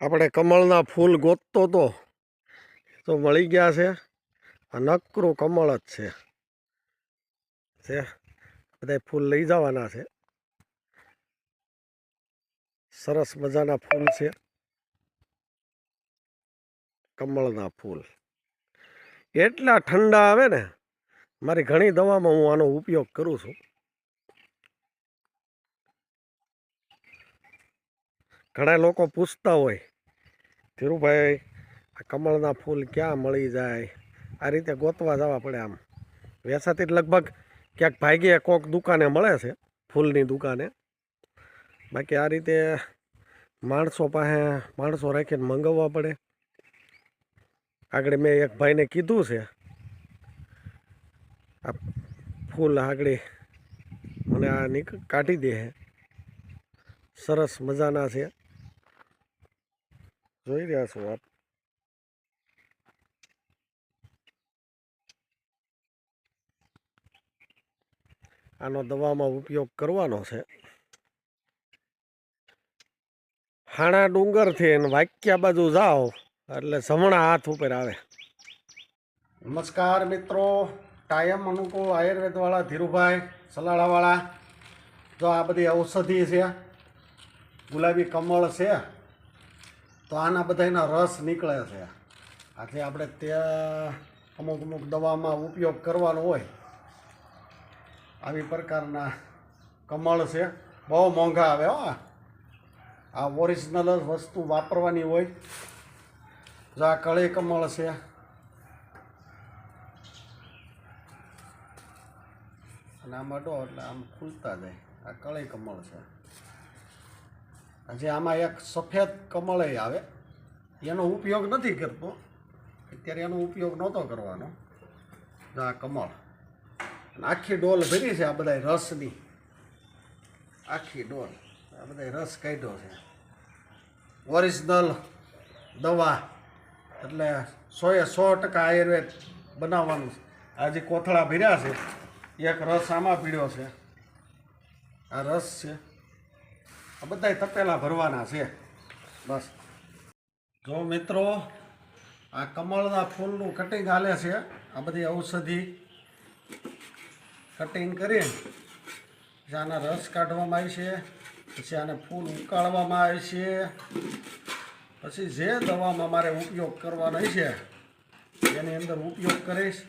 આપણે કમળના ફૂલ ગોતતો તો તો મળી ગયા છે. આ નકરું કમળ જ છે. છે. બધા ફૂલ લઈ જવાના છે. સરસ મજાના ફૂલ છે. કમળના ફૂલ. એટલા ઠંડા આવે ને, મારી ઘણી દવામાં હું આનો ઉપયોગ કરું છું. ઘણા લોકો પૂછતા હોય, ધીરુભાઈ, આ કમળના ફૂલ ક્યાં મળી જાય? આ રીતે ગોતવા જવા પડે આમ. વેસાતી લગભગ ક્યાંક ભાગ્યે કોક દુકાને મળે છે, ફૂલની દુકાને. બાકી આ રીતે માણસો પાસે માણસો રાખીને મંગાવવા પડે. આગળ મેં એક ભાઈને કીધું છે, આ ફૂલ આગળ મને આ નીક, કાઢી દે સરસ મજાના છે. જોઈ રહ્યા છો આપ આનો દવામાં ઉપયોગ કરવાનો છે. હાણા ડુંગરથી અને વાક્યા બાજુ જાઓ, એટલે જમણા હાથ ઉપર આવે. નમસ્કાર મિત્રો ટાયમ અનુકૂળ આયુર્વેદવાળા ધીરુભાઈ સલાડાવાળા જો આ બધી ઔષધિ છે, ગુલાબી કમળ છે તો આના બધાના રસ નીકળે છે. આથી આપણે ત્યાં અમુક અમુક દવામાં ઉપયોગ કરવાનો હોય. આવી પ્રકારના કમળ છે. બહુ મોંઘા આવે હો આ. ઓરિજિનલ જ વસ્તુ વાપરવાની હોય. જો આ કળી કમળ છે. અને આમાં ડો એટલે આમ ખુલતા જાય. આ કળી કમળ છે. હજી આમાં એક સફેદ કમળે આવે. એનો ઉપયોગ નથી કરતો. અત્યારે એનો ઉપયોગ નહોતો કરવાનો. આ કમળ. આખી ડોલ ભરી છે આ બધા રસની. આખી ડોલ. આ બધા રસ કાઢ્યો છે. ઓરિજિનલ દવા. એટલે સોએ સો ટકા આયુર્વેદ બનાવવાનું છે. આ જે કોથળા ભર્યા છે, એક રસ આમાં પીડ્યો છે. આ રસ છે. આ બધા તપેલા ભરવાના છે. બસ. જો મિત્રો, આ કમળના ફૂલનું કટિંગ હાલે છે. આ બધી ઔષધિ કટિંગ કરી પછી આના રસ કાઢવામાં આવે છે. પછી આને ફૂલ ઉકાળવામાં આવે છે. પછી જે દવામાં મારે ઉપયોગ કરવાનો છે, એની અંદર ઉપયોગ કરીશ.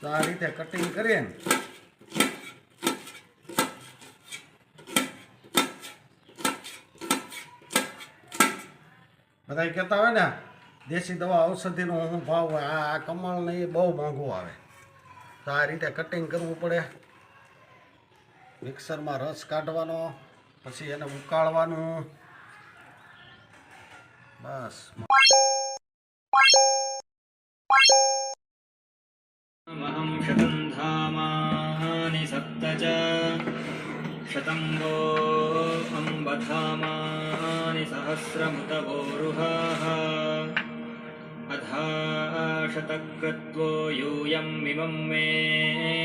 તો આ રીતે કટિંગ કરીને બધા કહેતા હોય ને, દેશી દવા ઔષધિનો હું ભાવ હોય આ કમળ કમળને એ બહુ મોંઘું આવે. તો આ રીતે કટિંગ કરવું પડે. મિક્સરમાં રસ કાઢવાનો, પછી એને ઉકાળવાનું. બસ. મહમ ધામાની સપ્ત सप्त च शतं वो अम्बधामानि सहस्रमुतवोरुहाः। अधा शतक्रत्वो यूयं मिमं मे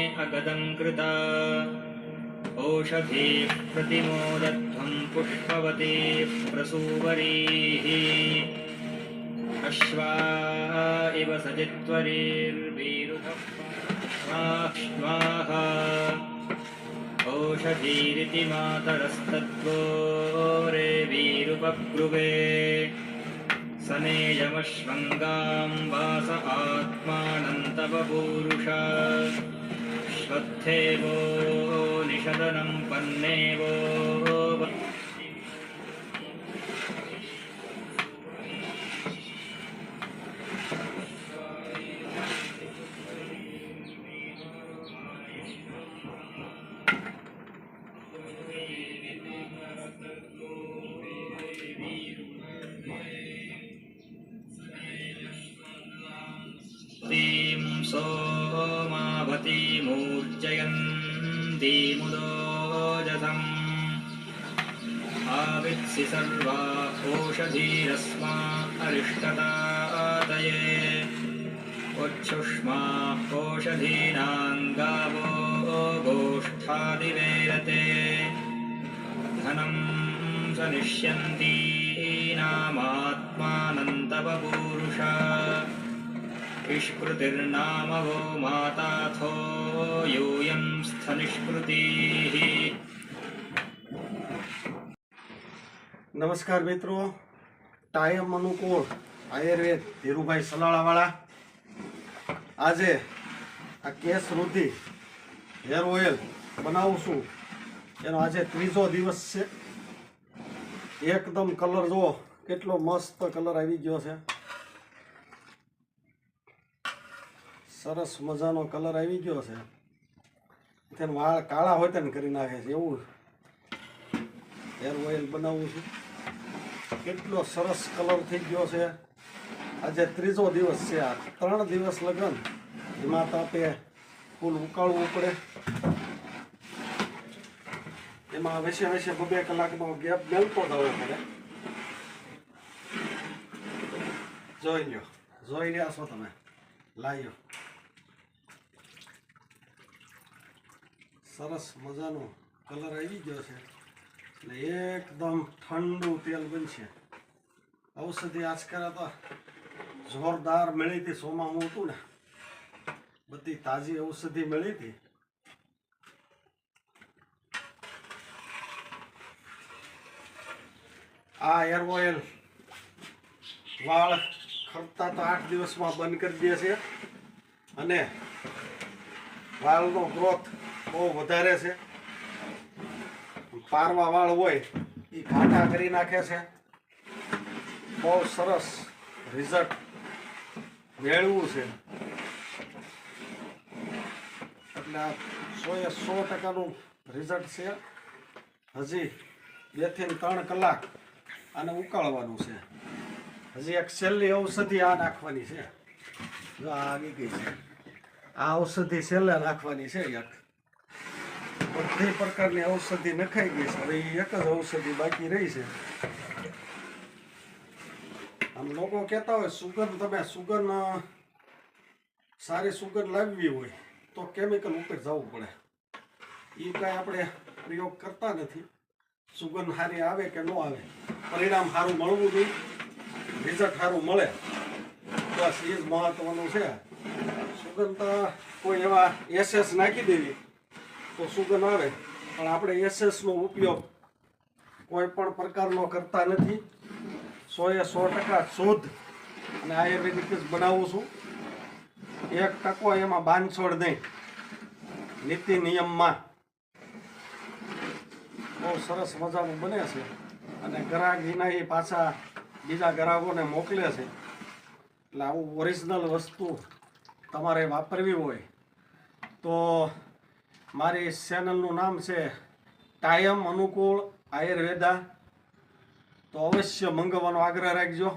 अगदं कृता। ओषधीः प्रतिमोदध्वं पुष्पवतीः प्रसूवरीः। अश्वा इव सजित्वरीर्वीरुधः स्वाहा ओषधीरिति मातरस्तत्त्वो सनेयमश्वङ्गां वास आत्मानन्तवपूरुषा श्वत्थेवो निषदनं पन्नेवो सोमावतीमूर्जयन्तीमुदोजसम् आवित्सि सर्वा ओषधीरस्मा अरिष्टतादये उच्छुष्मा ओषधीनां गावो गोष्ठादिवेरते। धनं स निष्यन्तीनामात्मा पूरुषा निष्कृतिर्नाम वो माताथो योऽयं स्थनिष्कृतिः નમસ્કાર મિત્રો ટાયમ અનુકૂળ આયુર્વેદ ધીરુભાઈ સલાળાવાળા આજે આ કેસ વૃદ્ધિ હેર ઓઇલ બનાવું છું એનો આજે ત્રીજો દિવસ છે એકદમ કલર જુઓ કેટલો મસ્ત કલર આવી ગયો છે સરસ મજાનો કલર આવી ગયો છે. તેને વાળ કાળા હોય તેને કરી નાખે છે, એવું હેર ઓઇલ બનાવું છું. કેટલો સરસ કલર થઈ ગયો છે. આજે ત્રીજો દિવસ છે આ ત્રણ દિવસ લગન. એમાં તાપે ફૂલ ઉકાળવું પડે. એમાં વેસે વેસે બબે કલાકનો ગેપ મેલતો જવો પડે. જોઈ લ્યો. જોઈ રહ્યા છો તમે? લાવ્યો સરસ મજાનો કલર આવી ગયો છે. ને એકદમ ઠંડુ તેલ બનશે. ઔષધિ આજકાલ તો જોરદાર મળી હતી, સોમામાં હતું ને. બધી તાજી ઔષધિ મળી હતી. આ એર ઓઇલ વાળ ખરતા તો આઠ દિવસમાં બંધ કરી દે છે. અને વાળનો ગ્રોથ બહુ વધારે છે. પારવા વાળ હોય, એ ઘાટા કરી નાખે છે. બહુ સરસ રિઝલ્ટ મેળવું છે. એટલે આ એ સો ટકાનું રિઝલ્ટ છે. હજી બેથી ત્રણ કલાક આને ઉકાળવાનું છે. હજી એક છેલ્લી ઔષધિ આ નાખવાની છે. જો આ આવી ગઈ છે. આ ઔષધિ છેલ્લે નાખવાની છે એક. બધી પ્રકારની ઔષધિ નખાઈ ગઈ છે. હવે એક જ ઔષધિ બાકી રહી છે. આમ લોકો કહેતા હોય સુગંધ તમે સુગંધ સારી સુગંધ લાવવી હોય તો કેમિકલ ઉપર જવું પડે. એ કાંઈ આપણે પ્રયોગ કરતા નથી. સુગંધ સારી આવે કે ન આવે, પરિણામ સારું મળવું જોઈએ. રિઝલ્ટ સારું મળે. બસ એ જ મહત્વનું છે. સુગંધ કોઈ એવા એસેસ નાખી દેવી. તો સુગંધ આવે પણ આપણે એસેસનો ઉપયોગ કોઈ પણ પ્રકારનો કરતા નથી. સો એ સો ટકા શોધ અને આયુર્વેદિક જ બનાવું છું. એક ટકો એમાં બાંધછોડ નહીં. નીતિ નિયમમાં બહુ સરસ મજાનું બને છે અને ગ્રાહક વિના પાછા બીજા ગ્રાહકોને મોકલે છે. એટલે આવું ઓરિજિનલ વસ્તુ તમારે વાપરવી હોય તો મારી ચેનલનું નામ છે ટાયમ અનુકૂળ આયુર્વેદા. તો અવશ્ય મંગાવવાનો આગ્રહ રાખજો.